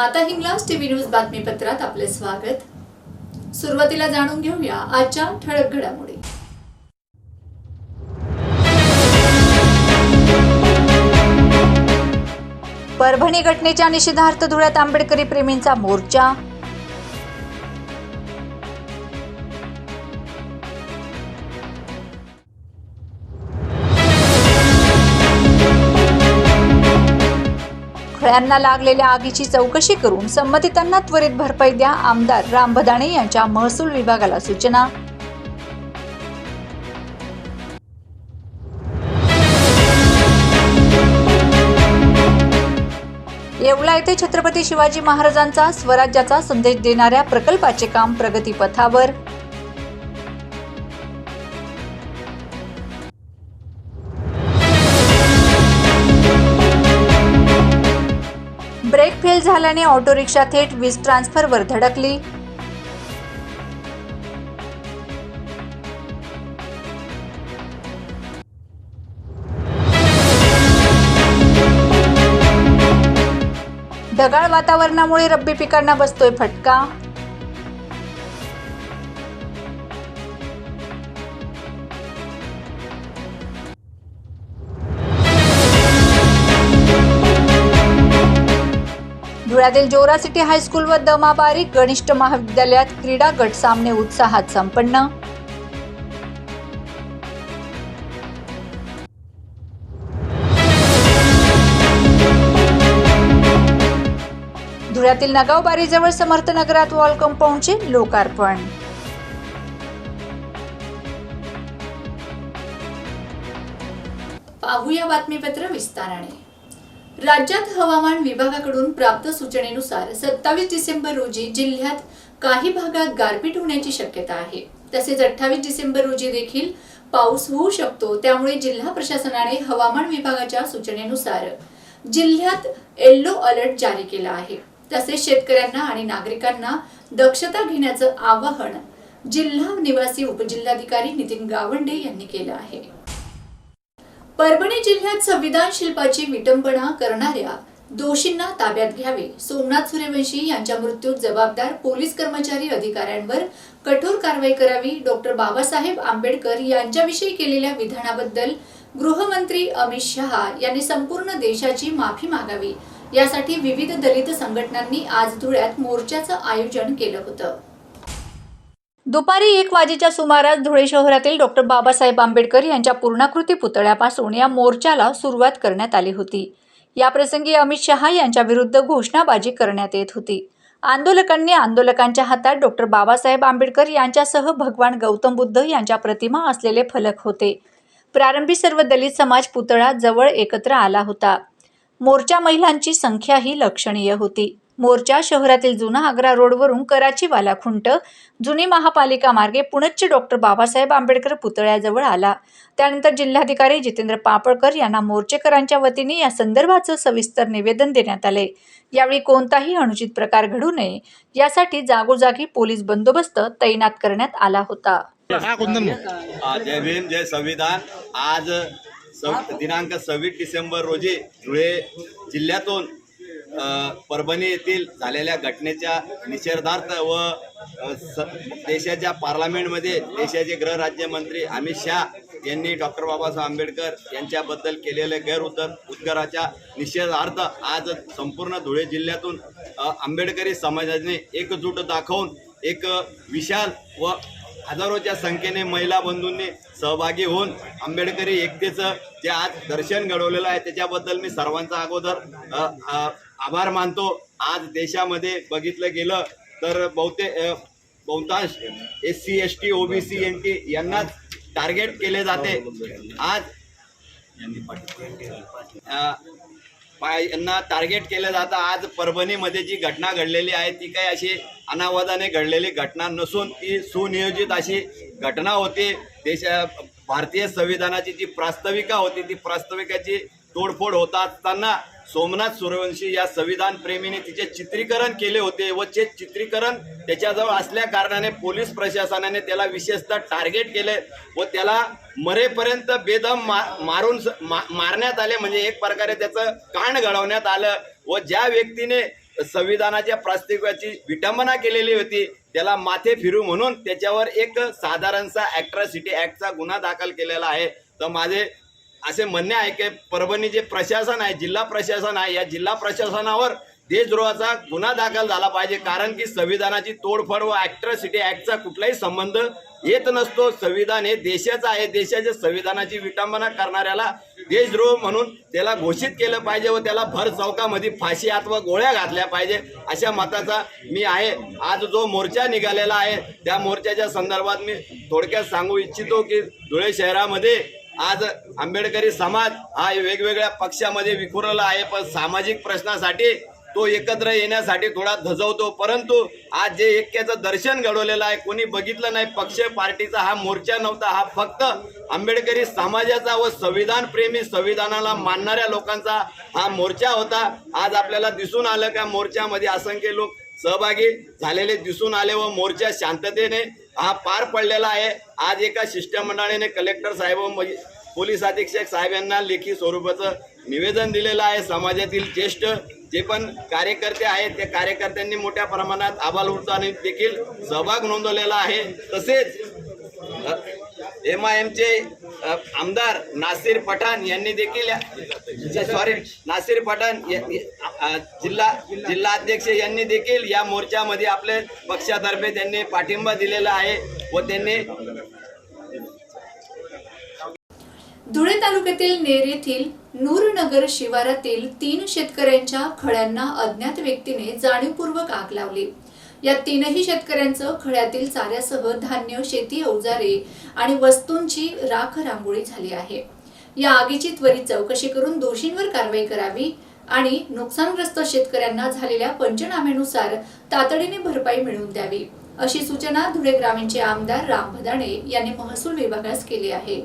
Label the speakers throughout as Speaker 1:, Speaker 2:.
Speaker 1: माता Hinglaj TV news बातमीपत्रात आपले स्वागत. सुरुवातीला जाणून घेऊया आजच्या ठळक घडामोडी. परभणी घटनेच्या निषेधार्थ धुळ्यात आंबेडकरी प्रेमींचा मोर्चा खळ्यांना लागलेल्या आगीची चौकशी करून संबंधितांना त्वरित भरपाई द्या. आमदार राम भदाणे यांच्या महसूल विभागाला सूचना. येवला येथे छत्रपती शिवाजी महाराजांचा स्वराज्याचा संदेश देणाऱ्या प्रकल्पाचे काम प्रगतीपथावर. ब्रेक फेल झाल्याने ऑटो रिक्षा थेट वीज ट्रान्सफरवर धडकली. ढगाळ वातावरणामुळे रब्बी पिकांना बसतोय फटका. धुळ्यातील जोरा सिटी हायस्कूल व दमाबारी गणिष्ठ महाविद्यालयात क्रीडा गट सामने उत्साहात संपन्न. धुळ्यातील नगाव बारीजवळ समर्थ नगरात वॉल कंपाऊंडचे लोकार्पण. पाहूया बातमीपत्र विस्ताराने. राज्यात हवामान विभागाकडून प्राप्त सूचनेनुसार सत्तावीस डिसेंबर रोजी जिल्ह्यात काही भागात गारपीट होण्याची शक्यता आहे. तसेच अठ्ठावीस डिसेंबर रोजी देखील पाऊस होऊ शकतो त्यामुळे जिल्हा प्रशासनाने हवामान विभागाच्या सूचनेनुसार जिल्ह्यात येल्लो अलर्ट जारी केला आहे. तसेच शेतकऱ्यांना आणि नागरिकांना दक्षता घेण्याचं आवाहन जिल्हा निवासी उपजिल्हाधिकारी नितीन गावंडे यांनी केलं आहे. परभणी जिल्ह्यात संविधान शिल्पाची विटंबना करणाऱ्या दोषींना ताब्यात घ्यावे. सोमनाथ सूर्यवंशी यांच्या मृत्यूत जबाबदार पोलीस कर्मचारी अधिकाऱ्यांवर कठोर कारवाई करावी. डॉक्टर बाबासाहेब आंबेडकर यांच्याविषयी केलेल्या विधानाबद्दल गृहमंत्री अमित शहा यांनी संपूर्ण देशाची माफी मागावी. यासाठी विविध दलित संघटनांनी आज धुळ्यात मोर्चाचं आयोजन केलं होतं. दुपारी एक वाजेच्या सुमारास धुळे शहरातील डॉक्टर बाबासाहेब आंबेडकर यांच्या पूर्णाकृती पुतळ्यापासून या मोर्चाला सुरुवात करण्यात आली होती. याप्रसंगी अमित शहा यांच्या विरुद्ध घोषणाबाजी करण्यात येत होती. आंदोलकांनी आंदोलकांच्या हातात डॉक्टर बाबासाहेब आंबेडकर यांच्यासह भगवान गौतम बुद्ध यांच्या प्रतिमा असलेले फलक होते. प्रारंभी सर्व दलित समाज पुतळा जवळ एकत्र आला होता. मोर्चा महिलांची संख्याही लक्षणीय होती. मोर्चा शहरातील जुना आग्रा रोडवरून कराचीवाला खुंट जुनी महापालिका मार्गे पुणच्चे डॉक्टर बाबासाहेब आंबेडकर पुतळ्याजवळ आला. त्यानंतर जिल्हाधिकारी जितेंद्र पापळकर यांना मोर्चेकरांच्या वतीने या संदर्भाचं सविस्तर निवेदन देण्यात आले. यावेळी कोणताही अनुचित प्रकार घडू नये यासाठी जागोजागी पोलीस बंदोबस्त तैनात करण्यात आला होता.
Speaker 2: जय भीम जय संविधान. आज दिनांक सव्वीस डिसेंबर रोजी धुळे जिल्ह्यातून परभणी येथील झालेल्या घटनेच्या निषेधार्थ व स- देशाच्या पार्लमेंटमध्ये देशाचे गृहराज्यमंत्री अमित शहा यांनी डॉक्टर बाबासाहेब आंबेडकर यांच्याबद्दल केलेले गैरउत्तर उद्गाराच्या निषेधार्थ आज संपूर्ण धुळे जिल्ह्यातून आंबेडकरी समाजाने एकजूट दाखवून एक विशाल व हजारोच्या संख्येने महिला बंधूंनी सहभागी होऊन आंबेडकरी एकतेचं जे आज दर्शन घडवलेलं आहे त्याच्याबद्दल मी सर्वांचा अगोदर आभार मानतो. आज देशामध्ये बघितलं गेलं तर बहुतेक बहुतांश S C S T OBC N T यांनाच टार्गेट केले जाते. आज यांना टार्गेट केलं जातं. आज परभणीमध्ये जी घटना घडलेली आहे ती काही अशी अनावादाने घडलेली घटना नसून ती सुनियोजित अशी घटना होती. देशा भारतीय संविधानाची जी प्रास्ताविका होती ती प्रास्ताविकाची तोडफोड होत असताना सोमनाथ सूर्यवंशी या संविधान प्रेमीने तिचे चित्रीकरण केले होते व ते चित्रीकरण त्याच्याजवळ असल्या कारणाने पोलीस प्रशासनाने त्याला विशेषतः टार्गेट केले व त्याला मरेपर्यंत बेदम मा मारून स- मा- मारण्यात आले. म्हणजे एक प्रकारे त्याचं कांड घडवण्यात आलं व ज्या व्यक्तीने संविधानाच्या प्रास्तिकाची विटंबना केलेली होती त्याला माथे फिरू म्हणून त्याच्यावर एक साधारणसा ॲक्ट्रॉसिटी ॲक्टचा गुन्हा दाखल केलेला आहे. तर माझे असे म्हणणे आहे की परभणी जे प्रशासन आहे जिल्हा प्रशासन आहे या जिल्हा प्रशासनावर देशद्रोहाचा गुन्हा दाखल झाला पाहिजे. कारण की संविधानाची तोडफोड व ॲट्रॉसिटी ॲक्टचा कुठलाही संबंध येत नसतो. संविधान हे देशाचं आहे. देशाच्या संविधानाची विटंबना करणाऱ्याला देशद्रोह म्हणून त्याला घोषित केलं पाहिजे व त्याला भर चौकामध्ये फाशी अथवा गोळ्या घातल्या पाहिजे अशा मताचा मी आहे. आज जो मोर्चा निघालेला आहे त्या मोर्चाच्या संदर्भात मी थोडक्यात सांगू इच्छितो की धुळे शहरामध्ये आज आंबेडकरी समाज हा वेगवेगळ्या पक्षामध्ये विखुरला आहे पण सामाजिक प्रश्नासाठी तो एकत्र येण्यासाठी थोडा धजवतो. परंतु आज जे ऐक्याचं दर्शन घडवलेलं आहे कोणी बघितलं नाही पक्ष पार्टीचा हा मोर्चा नव्हता हा फक्त आंबेडकरी समाजाचा व संविधान प्रेमी संविधानाला मानणाऱ्या लोकांचा हा मोर्चा होता. आज आपल्याला दिसून आलं का मोर्चामध्ये असंख्य लोक सहभागी झालेले दिसून आले व मोर्चा शांततेने हा पार पडलेला आहे. आज एका शिष्टमंडळाने कलेक्टर साहेब व पोलीस अधीक्षक साहेब यांना लेखी स्वरूपाचं निवेदन दिलेलं आहे. समाजातील ज्येष्ठ जे पण कार्यकर्ते आहेत त्या कार्यकर्त्यांनी मोठ्या प्रमाणात आबाल वृत्ताने देखील सहभाग नोंदवलेला आहे. तसेच एम आय एमचे आमदार नासिर पठाण यांनी देखील सॉरी नासिर पठाण जिल्हा जिल्हा अध्यक्ष यांनी देखील या मोर्चामध्ये आपले पक्षातर्फे त्यांनी पाठिंबा दिलेला आहे व त्यांनी
Speaker 1: धुळे तालुक्यातील नेर येथील नूरनगर शिवारातील तीन शेतकऱ्यांच्या खड्यांना अज्ञात व्यक्तीने जाणीवपूर्वक आग लावली. या तीनही शेतकऱ्यांचं खड्यातील चाऱ्यासह धान्य शेती अवजारे आणि वस्तूंची राख रांगोळी झाली आहे. या आगीची त्वरित चौकशी करून दोषींवर कारवाई करावी आणि नुकसानग्रस्त शेतकऱ्यांना झालेल्या पंचनाम्यानुसार तातडीने भरपाई मिळवून द्यावी अशी सूचना धुळे ग्रामीणचे आमदार राम भदाणे यांनी महसूल विभागास केली आहे.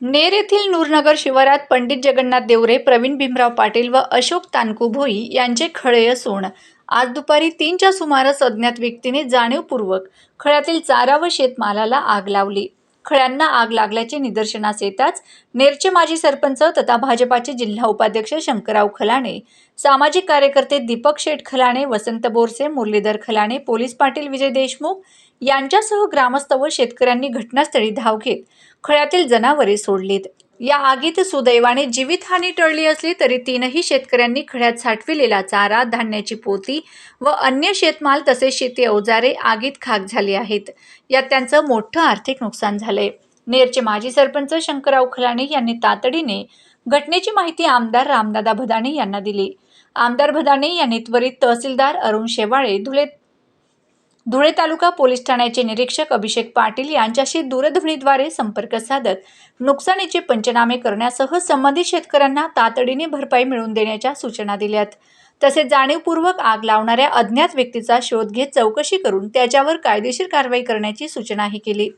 Speaker 1: नेर येथील नूरनगर शिवारात पंडित जगन्नाथ देवरे प्रवीण भीमराव पाटील व अशोक तानकू भोई यांचे खळे असून आज दुपारी तीनच्या सुमारास अज्ञात व्यक्तीने जाणीवपूर्वक खळ्यातील चारा व शेतमालाला आग लावली. खळ्यांना आग लागल्याचे निदर्शनास येताच नेरचे माजी सरपंच तथा भाजपाचे जिल्हा उपाध्यक्ष शंकरराव खलाणे सामाजिक कार्यकर्ते दीपक शेठ खलाणे वसंत बोरसे मुरलीधर खलाणे पोलीस पाटील विजय देशमुख यांच्यासह ग्रामस्थ व शेतकऱ्यांनी घटनास्थळी धाव घेत खळ्यातील जनावरे सोडलीत. या आगीत सुदैवाने जीवितहानी टळली असली तरी तीनही शेतकऱ्यांनी खड्यात साठविलेला चारा धान्याची पोती व अन्य शेतमाल तसेच शेती अवजारे आगीत खाक झाली आहेत. यात त्यांचं मोठं आर्थिक नुकसान झालंय. नेरचे माजी सरपंच शंकरराव खलाणे यांनी तातडीने घटनेची माहिती आमदार रामदादा भदाणे यांना दिली. आमदार भदाणे यांनी त्वरित तहसीलदार अरुण शेवाळे धुळे धुळे तालुका पोलीस ठाण्याचे निरीक्षक अभिषेक पाटील यांच्याशी दूरध्वनीद्वारे संपर्क साधत नुकसानीचे पंचनामे करण्यासह संबंधित शेतकऱ्यांना तातडीने भरपाई मिळवून देण्याच्या सूचना दिल्यात. तसेच जाणीवपूर्वक आग लावणाऱ्या अज्ञात व्यक्तीचा शोध घेत चौकशी करून त्याच्यावर कायदेशीर कारवाई करण्याची सूचनाही केली.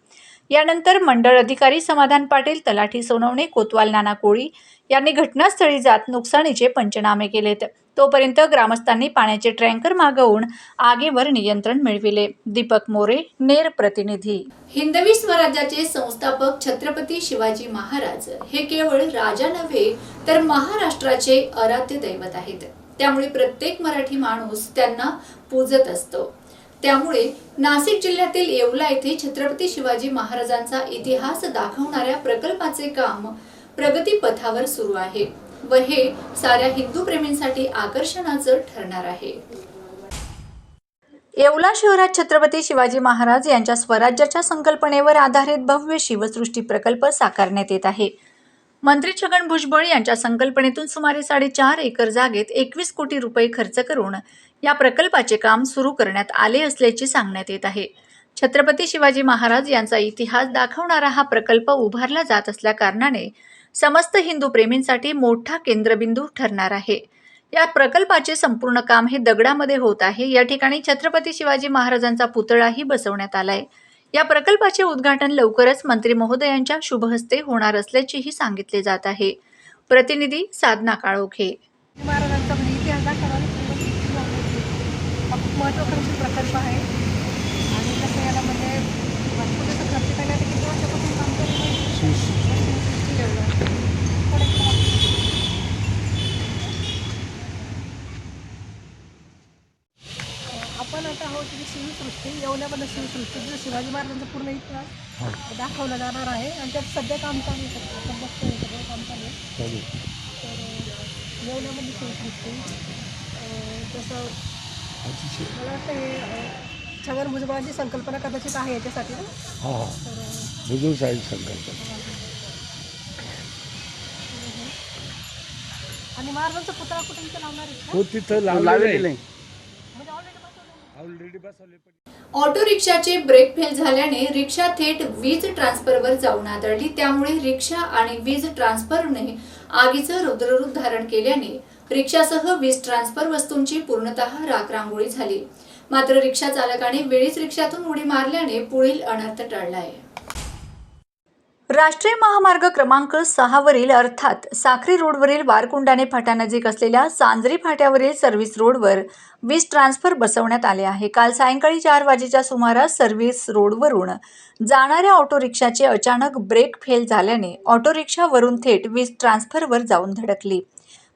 Speaker 1: यानंतर मंडळ अधिकारी समाधान पाटील तलाठी सोनवणे कोतवाल नाना कोळी यांनी घटनास्थळी जात नुकसानीचे पंचनामे केलेत. तोपर्यंत ग्रामस्थांनी पाण्याचे टँकर मागवून आगीवर नियंत्रण मिळविले. दीपक मोरे नेर प्रतिनिधी. हिंदवी स्वराज्याचे संस्थापक छत्रपती शिवाजी महाराज हे केवळ राजा नव्हे तर महाराष्ट्राचे आराध्य दैवत आहेत. त्यामुळे प्रत्येक मराठी माणूस त्यांना पूजत असतो. त्यामुळे नाशिक जिल्ह्यातील येवला येथे छत्रपती शिवाजी महाराजांचा इतिहास दाखवणाऱ्या प्रकल्पाचे काम प्रगती पथावर सुरू आहे. व हे साऱ्या हिंदू प्रेमींसाठी आकर्षणाचं ठरणार आहे. येवला शहरात छत्रपती शिवाजी महाराज यांच्या स्वराज्याच्या संकल्पनेवर आधारित भव्य शिवसृष्टी प्रकल्प साकारण्यात येत आहे. मंत्री छगन भुजबळ यांच्या संकल्पनेतून सुमारे साडेचार एकर जागेत एकवीस कोटी रुपये खर्च करून या प्रकल्पाचे काम सुरू करण्यात आले असल्याचे सांगण्यात येत आहे. छत्रपती शिवाजी महाराज यांचा इतिहास दाखवणारा हा प्रकल्प उभारला जात असल्या कारणाने समस्त हिंदू प्रेमींसाठी मोठा केंद्रबिंदू ठरणार आहे. या प्रकल्पाचे संपूर्ण काम हे दगडामध्ये होत आहे. या ठिकाणी छत्रपती शिवाजी महाराजांचा पुतळाही बसवण्यात आलाय. या प्रकल्पाचे उद्घाटन लवकरच मंत्री महोदयांच्या शुभहस्ते होणार असल्याचेही सांगितले जात आहे. प्रतिनिधी साधना काळोखे
Speaker 3: महाराजांचा म्हणजे इतिहास दाखवणारा खूप प्रकल्प आहे आणि कसं याला म्हणजे भरपूर जसं खर्च करण्यात किती वर्षापासून काम केलेलं आहे? थोडे भोवती शिवसृष्टी येवल्यामध्ये शिवसृष्टी जो शिवाजी महाराजांचा पूर्ण इतिहास दाखवला जाणार आहे. आणि त्यात सध्या काम चालू आहे सध्या. आपण बघतोय सगळं काम चालू आहे. तर अं, येवल्यामध्ये शिवसृष्टी अं, जसं मला वाटतं हे अं, छगन भुजबळांची संकल्पना कदाचित आहे याच्यासाठी ना?
Speaker 4: हा हा.
Speaker 3: तर अं,
Speaker 4: भुजूर साहेब संकल्प
Speaker 3: आणि महाराजांचा पुतळा कुठे इथे लावणार आहे का?
Speaker 4: तो तिथं लावलेलं आहे.
Speaker 1: ऑटो रिक्षाचे ब्रेक फेल झाल्याने रिक्षा थेट वीज ट्रान्सफरवर जाऊन आदळली. त्यामुळे रिक्षा आणि वीज ट्रान्सफरने आगीचं रुद्ररूप धारण केल्याने रिक्षासह वीज ट्रान्सफर वस्तूंची पूर्णतः राखरांगोळी झाली. मात्र रिक्षा चालकाने वेळीच रिक्षातून उडी मारल्याने पुढील अनर्थ टळलाय. राष्ट्रीय महामार्ग क्रमांक सहावरील अर्थात साखरी रोडवरील वारकुंडाने फाट्यानजीक असलेल्या सांजरी फाट्यावरील सर्व्हिस रोडवर वीज ट्रान्सफर बसवण्यात आले आहे. काल सायंकाळी चार वाजेच्या सुमारास सर्व्हिस रोडवरून जाणाऱ्या ऑटो रिक्षाचे अचानक ब्रेक फेल झाल्याने ऑटो रिक्षावरून थेट वीज ट्रान्सफरवर जाऊन धडकली.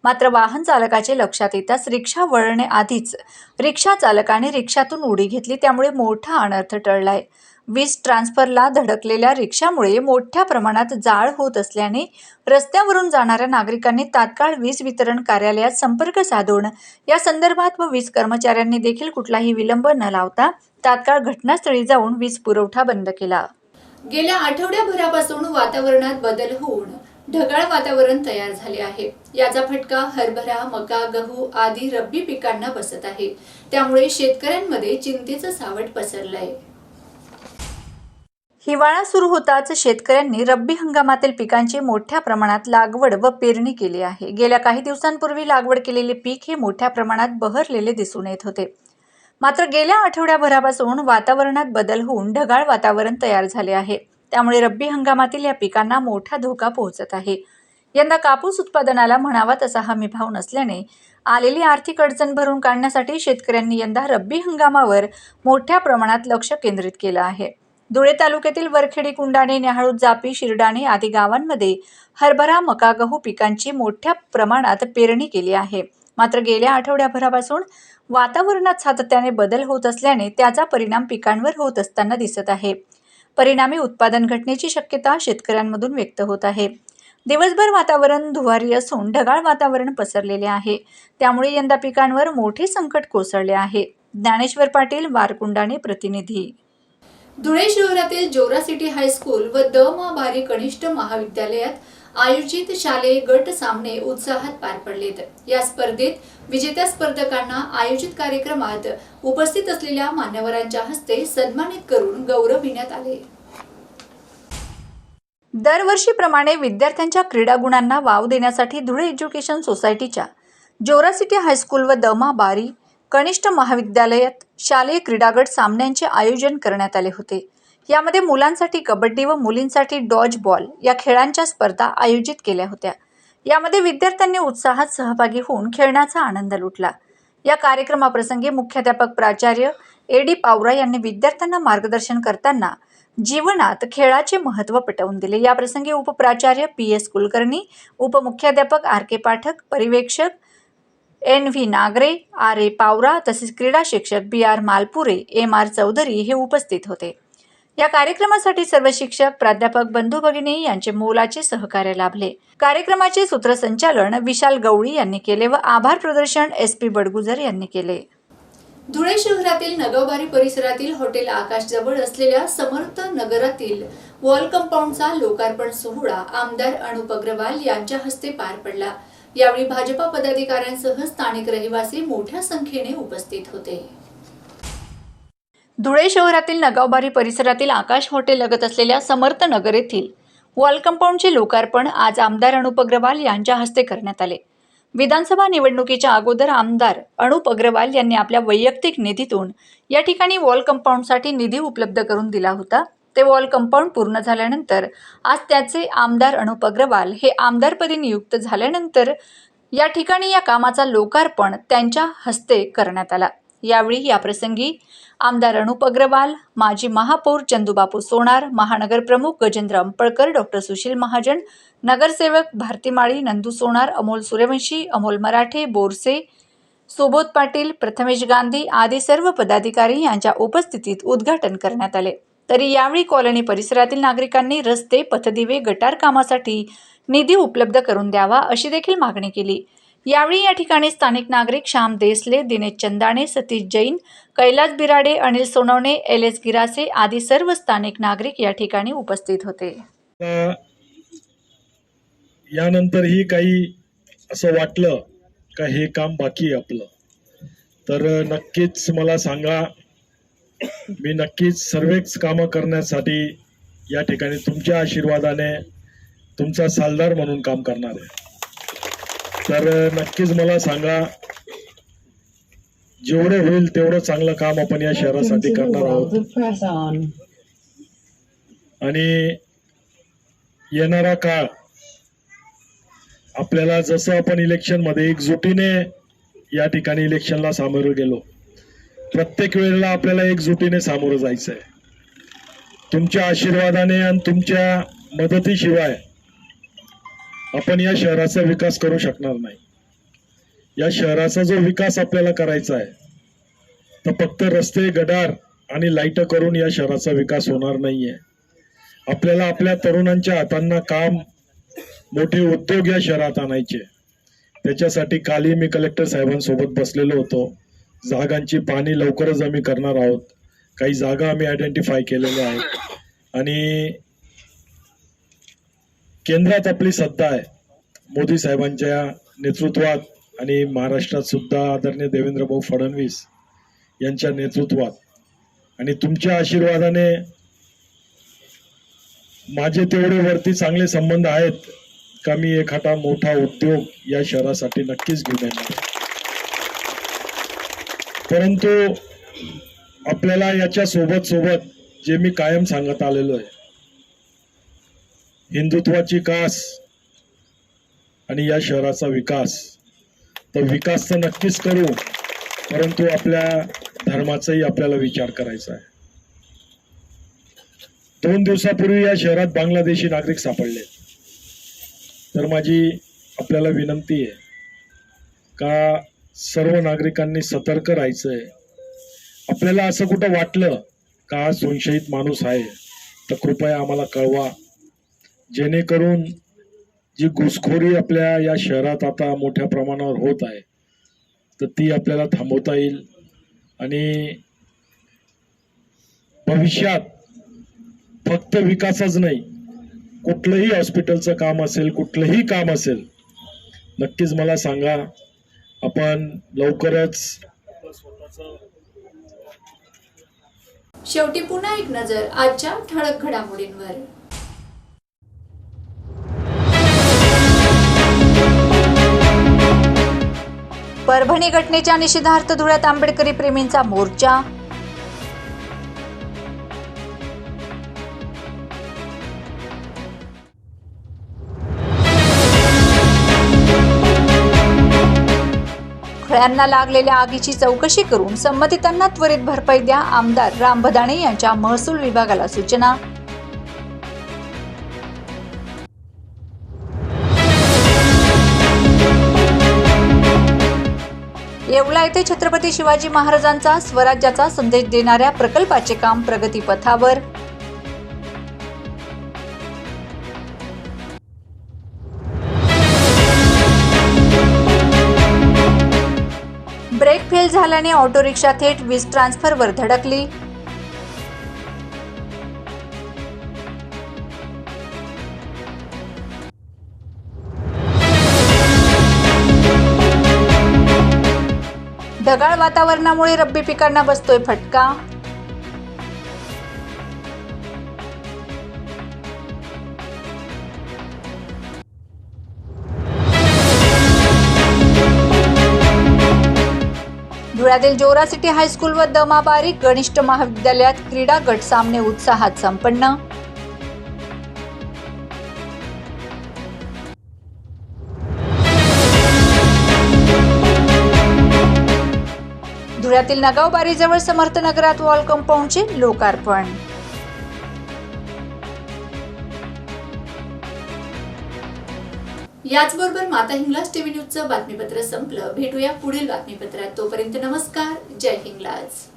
Speaker 1: मात्र वाहन चालकाचे लक्षात येताच रिक्षा वळण्याआधीच रिक्षा चालकाने रिक्षातून उडी घेतली त्यामुळे मोठा अनर्थ टळलाय. वीज ट्रान्सफरला धडकलेल्या रिक्षामुळे मोठ्या प्रमाणात जाळ होत असल्याने रस्त्यावरून जाणाऱ्या नागरिकांनी तात्काळ वीज वितरण कार्यालयात संपर्क साधून या संदर्भात व वीज कर्मचाऱ्यांनी देखील कुठलाही विलंब न लावता तात्काळ घटनास्थळी जाऊन वीज पुरवठा बंद केला. गेल्या आठवड्याभरापासून वातावरणात बदल होऊन ढगाळ वातावरण तयार झाले आहे. याचा फटका हरभरा मका गहू आदी रब्बी पिकांना बसत आहे. त्यामुळे शेतकऱ्यांमध्ये चिंतेचं सावट पसरलंय. हिवाळा सुरू होताच शेतकऱ्यांनी रब्बी हंगामातील पिकांची मोठ्या प्रमाणात लागवड व पेरणी केली आहे. गेल्या काही दिवसांपूर्वी लागवड केलेले पीक हे मोठ्या प्रमाणात बहरलेले दिसून येत होते. मात्र गेल्या आठवड्याभरापासून वातावरणात बदल होऊन ढगाळ वातावरण तयार झाले आहे. त्यामुळे रब्बी हंगामातील या पिकांना मोठा धोका पोहोचत आहे. यंदा कापूस उत्पादनाला म्हणावा तसा हमी भाव नसल्याने आलेली आर्थिक अडचण भरून काढण्यासाठी शेतकऱ्यांनी यंदा रब्बी हंगामावर मोठ्या प्रमाणात लक्ष केंद्रित केलं आहे. धुळे तालुक्यातील वरखेडी कुंडाणे न्याहाळू जापी शिरडाणे आदी गावांमध्ये हरभरा मका गहू पिकांची मोठ्या प्रमाणात पेरणी केली आहे. मात्र गेल्या आठवड्याभरापासून वातावरणात सातत्याने बदल होत असल्याने त्याचा परिणाम पिकांवर होत असताना दिसत आहे. परिणामी उत्पादन घटण्याची शक्यता शेतकऱ्यांमधून व्यक्त होत आहे. दिवसभर वातावरण धुवारी असून ढगाळ वातावरण पसरलेले आहे. त्यामुळे यंदा पिकांवर मोठे संकट कोसळले आहे. ज्ञानेश्वर पाटील वारकुंडाने प्रतिनिधी. धुळे शहरातील जोरा सिटी हायस्कूल व द मा बारी कनिष्ठ महाविद्यालयात आयोजित शालेय गट सामने उत्साहात पार पडलेत. या स्पर्धेत विजेत्या स्पर्धकांना आयोजित कार्यक्रमात उपस्थित असलेल्या मान्यवरांच्या हस्ते सन्मानित करून गौरविण्यात आले. दरवर्षीप्रमाणे विद्यार्थ्यांच्या क्रीडा गुणांना वाव देण्यासाठी धुळे एज्युकेशन सोसायटीच्या जोरा सिटी हायस्कूल व दमा बारी कनिष्ठ महाविद्यालयात शालेय क्रीडागट सामन्यांचे आयोजन करण्यात आले होते. यामध्ये मुलांसाठी कबड्डी व मुलींसाठी डॉज बॉल या खेळांच्या स्पर्धा आयोजित केल्या होत्या. यामध्ये विद्यार्थ्यांनी उत्साहात सहभागी होऊन खेळण्याचा आनंद लुटला. या कार्यक्रमाप्रसंगी मुख्याध्यापक प्राचार्य ए डी पावरा यांनी विद्यार्थ्यांना मार्गदर्शन करताना जीवनात खेळाचे महत्त्व पटवून दिले. याप्रसंगी उपप्राचार्य पी एस कुलकर्णी उपमुख्याध्यापक R K Pathak परिवेक्षक N V Nagare R A Pawara तसेच क्रीडा शिक्षक B R Malpure M R Chaudhari हे उपस्थित होते. या कार्यक्रमासाठी सर्व शिक्षक प्राध्यापक बंधू भगिनी यांचे मोलाचे सहकार्य लाभले. कार्यक्रमाचे सूत्रसंचालन विशाल गवळी यांनी केले व आभार प्रदर्शन एस पी बडगुजर यांनी केले. धुळे शहरातील नगावबारी परिसरातील हॉटेल आकाश जवळ असलेल्या समर्थ नगरातील वॉल कंपाऊंडचा लोकार्पण सोहळा आमदार अनुप अग्रवाल यांच्या हस्ते पार पडला. यावेळी भाजपा पदाधिकाऱ्यांसह स्थानिक रहिवासी मोठ्या संख्येने उपस्थित होते. धुळे शहरातील नगावबारी परिसरातील आकाश हॉटेल लगत असलेल्या समर्थ नगर येथील वॉल कंपाऊंडचे लोकार्पण आज आमदार अनुप अग्रवाल यांच्या हस्ते करण्यात आले. विधानसभा निवडणुकीच्या अगोदर आमदार अनुप अग्रवाल यांनी आपल्या वैयक्तिक निधीतून या ठिकाणी वॉल कंपाऊंडसाठी निधी उपलब्ध करून दिला होता. ते वॉल कंपाऊंड पूर्ण झाल्यानंतर आज त्याचे आमदार अनुप अग्रवाल हे आमदारपदी नियुक्त झाल्यानंतर या ठिकाणी या कामाचा लोकार्पण त्यांच्या हस्ते करण्यात आला. यावेळी याप्रसंगी आमदार अनुप अग्रवाल माजी महापौर चंदूबापू सोनार महानगर प्रमुख गजेंद्र अंपळकर डॉक्टर सुशील महाजन नगरसेवक भारती माळी नंदू सोनार अमोल सूर्यवंशी अमोल मराठे बोरसे सुबोध पाटील प्रथमेश गांधी आदी सर्व पदाधिकारी यांच्या उपस्थितीत उद्घाटन करण्यात आले. तरी यावेळी कॉलनी परिसरातील नागरिकांनी रस्ते पथदिवे गटार कामासाठी निधी उपलब्ध करून द्यावा अशी देखील मागणी केली. यावेळी या ठिकाणी स्थानिक नागरिक श्याम देसले दिनेश चंदाणे सतीश जैन कैलास बिराडे अनिल सोनवणे एल एस गिरासे आदी सर्व स्थानिक नागरिक या ठिकाणी उपस्थित होते.
Speaker 5: यानंतरही काही असं वाटलं का हे काम बाकी आहे आपलं? तर नक्कीच मला सांगा मी नक्कीच सर्वेच कामं करण्यासाठी या ठिकाणी तुमच्या आशीर्वादाने तुमचा सालदार म्हणून काम करणार आहे. तर नक्कीच मला सांगा जेवढे होईल तेवढं चांगलं काम आपण या शहरासाठी करणार आहोत. आणि येणारा काळ आपल्याला जसं आपण इलेक्शनमध्ये एकजुटीने या ठिकाणी इलेक्शनला सामोरं गेलो प्रत्येक वेळेला आपल्याला एकजुटीने सामोरं जायचं आहे तुमच्या आशीर्वादाने आणि तुमच्या मदतीशिवाय आपण या शहराचा विकास करू शकणार नाही. या शहराचा जो विकास आपल्याला करायचा आहे तर फक्त रस्ते गडार आणि लाइट करून या शहराचा विकास होणार नाहीये. आपल्याला आपल्या तरुणांच्या हातांना काम मोठे उद्योग या शहरात आणायचे त्याच्यासाठी कालही मी कलेक्टर साहेबांसोबत बसलेलो होतो. जागांची पाहणी लवकरच आम्ही करणार आहोत. काही जागा आम्ही आयडेंटिफाय केलेल्या आहेत. आणि केंद्रात आपली सत्ता आहे. मोदी साहेबांच्या नेतृत्वात आणि महाराष्ट्रात सुद्धा आदरणीय देवेंद्र भाऊ फडणवीस यांच्या नेतृत्वात. आणि तुमच्या आशीर्वादाने माझे तेवढे वरती चांगले संबंध आहेत का मी एखादा मोठा उद्योग या शहरासाठी नक्कीच घेऊन येणार परंतु आपल्याला याच्या सोबत सोबत जे मी कायम सांगत आलेलो आहे हिंदुत्वाची कास आणि या शहराचा विकास. तर विकास तर नक्कीच करू परंतु आपल्या धर्माचाही आपल्याला विचार करायचा आहे. दोन दिवसापूर्वी या शहरात बांगलादेशी नागरिक सापडले. तर माझी आपल्याला विनंती आहे का सर्व नागरिकांनी सतर्क राहायचं आहे आपल्याला असं कुठं वाटलं का हा संशयित माणूस आहे? तर कृपया आम्हाला कळवा. जेणेकरून जी घुसखोरी आपल्या या शहरात आता मोठ्या प्रमाणावर होत आहे तर ती आपल्याला थांबवता येईल. आणि भविष्यात फक्त विकासच नाही कुठलंही हॉस्पिटलचं काम असेल कुठलंही काम असेल नक्कीच मला सांगा आपण लवकरच
Speaker 1: शेवटी पुन्हा एक नजर आजच्या ठळक घडामोडींवर. परभणी घटनेच्या निषेधार्थ धुळ्यात आंबेडकरी प्रेमींचा मोर्चा. खळ्यांना लागलेल्या आगीची चौकशी करून संबंधितांना त्वरित भरपाई द्या. आमदार राम भदाणे यांच्या महसूल विभागाला सूचना. येवला येथे छत्रपती शिवाजी महाराजांचा स्वराज्याचा संदेश देणाऱ्या प्रकल्पाचे काम प्रगतीपथावर. ब्रेक फेल झाल्याने ऑटो रिक्षा थेट वीज ट्रान्सफरवर धडकली. ढगाळ वातावरणामुळे रब्बी पिकांना बसतोय फटका. धुळ्यातील जोरा सिटी हायस्कूल व दमाबारी गणिष्ठ महाविद्यालयात क्रीडा गट सामने उत्साहात संपन्न. धुळ्यातील नगावबारीजवळ समर्थ नगरात वॉल कंपाऊंडचे लोकार्पण. याचबरोबर माता हिंगलाज टीव्ही न्यूजचं बातमीपत्र संपलं. भेटूया पुढील बातमीपत्रात. तोपर्यंत नमस्कार. जय हिंगलाज.